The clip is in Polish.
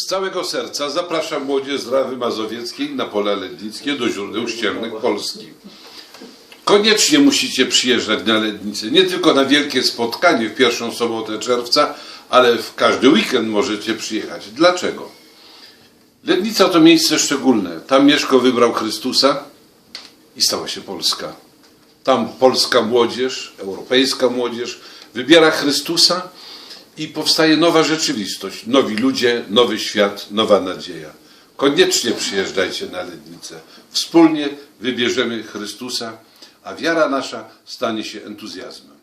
całego serca zapraszam młodzież z Rawy Mazowieckiej na pola lednickie do źródeł ścielnych Polski. Koniecznie musicie przyjeżdżać na Lednicę, nie tylko na wielkie spotkanie w pierwszą sobotę czerwca, ale w każdy weekend możecie przyjechać. Dlaczego? Lednica to miejsce szczególne. Tam Mieszko wybrał Chrystusa i stała się Polska. Tam polska młodzież, europejska młodzież wybiera Chrystusa i powstaje nowa rzeczywistość, nowi ludzie, nowy świat, nowa nadzieja. Koniecznie przyjeżdżajcie na Lednicę. Wspólnie wybierzemy Chrystusa, a wiara nasza stanie się entuzjazmem.